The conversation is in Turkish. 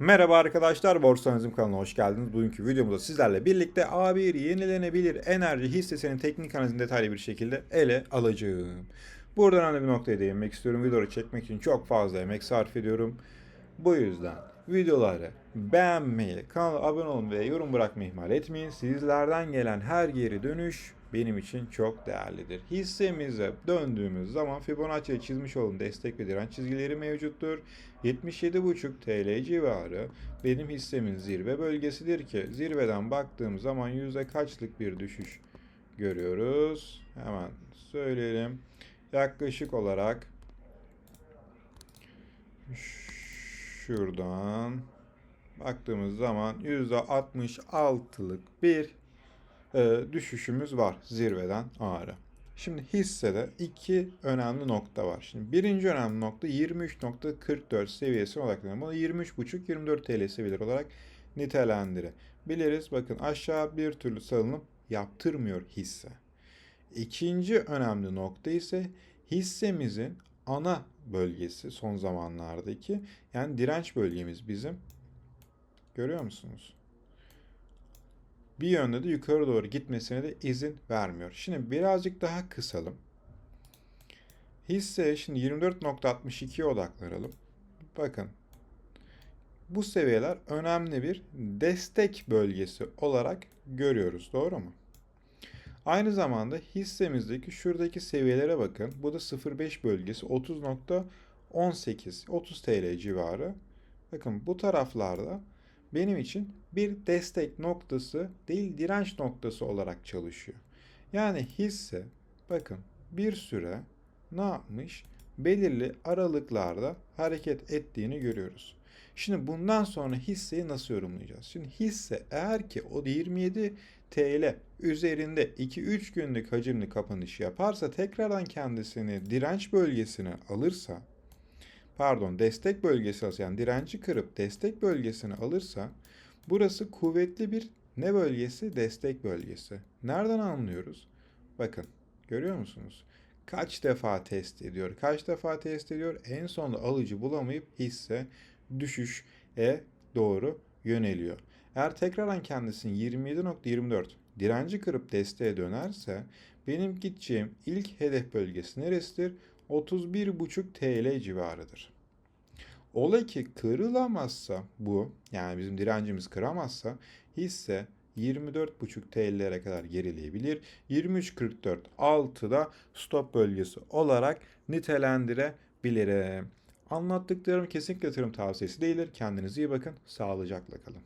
Merhaba arkadaşlar, Borsa Analizim kanalına hoş geldiniz. Bugünkü videomuzda sizlerle birlikte A1 yenilenebilir enerji hissesinin teknik analizini detaylı bir şekilde ele alacağım. Burada önemli bir noktaya değinmek istiyorum. Videoları çekmek için çok fazla emek sarf ediyorum. Bu yüzden videoları beğenmeyi, kanala abone olmayı ve yorum bırakmayı ihmal etmeyin. Sizlerden gelen her geri dönüş benim için çok değerlidir. Hissemize döndüğümüz zaman Fibonacci'ye çizmiş olduğum destek ve direnç çizgileri mevcuttur. 77,5 TL civarı benim hissemin zirve bölgesidir ki zirveden baktığım zaman yüzde kaçlık bir düşüş görüyoruz. Hemen söyleyelim. Yaklaşık olarak şuradan baktığımız zaman %66'lık bir e, düşüşümüz var zirveden ağrı. Şimdi hissede iki önemli nokta var. Şimdi birinci önemli nokta 23.44 seviyesine odaklanıyor. Bunu 23.5-24 TL seviyeler olarak nitelendirebiliriz. Bakın aşağı bir türlü salınım yaptırmıyor hisse. İkinci önemli nokta ise hissemizin ana bölgesi son zamanlardaki yani direnç bölgemiz bizim. Görüyor musunuz? Bir yönde de yukarı doğru gitmesine de izin vermiyor. Şimdi birazcık daha kısalım. Hisse şimdi 24.62'ye odaklanalım. Bakın bu seviyeler önemli bir destek bölgesi olarak görüyoruz. Doğru mu? Aynı zamanda hissemizdeki şuradaki seviyelere bakın. Bu da 0.5 bölgesi 30.18 30 TL civarı. Bakın bu taraflarda benim için bir destek noktası değil direnç noktası olarak çalışıyor. Yani hisse bakın bir süre ne yapmış? Belirli aralıklarda hareket ettiğini görüyoruz. Şimdi bundan sonra hisseyi nasıl yorumlayacağız? Şimdi hisse eğer ki o 27 TL üzerinde 2-3 günlük hacimli kapanış yaparsa tekrardan kendisini direnç bölgesine alırsa pardon destek bölgesi yani direnci kırıp destek bölgesini alırsa burası kuvvetli bir ne bölgesi? Destek bölgesi. Nereden anlıyoruz? Bakın görüyor musunuz? Kaç defa test ediyor? Kaç defa test ediyor? En sonunda alıcı bulamayıp hisse düşüşe doğru yöneliyor. Eğer tekrardan kendisini 27.24 direnci kırıp desteğe dönerse benim gideceğim ilk hedef bölgesi neresidir? 31,5 TL civarıdır. Ola ki kırılamazsa bu yani bizim direncimiz kıramazsa hisse 24,5 TL'lere kadar gerileyebilir. 23.44 altıda stop bölgesi olarak nitelendirebilirim. Anlattıklarım kesinlikle yatırım tavsiyesi değildir. Kendinize iyi bakın. Sağlıcakla kalın.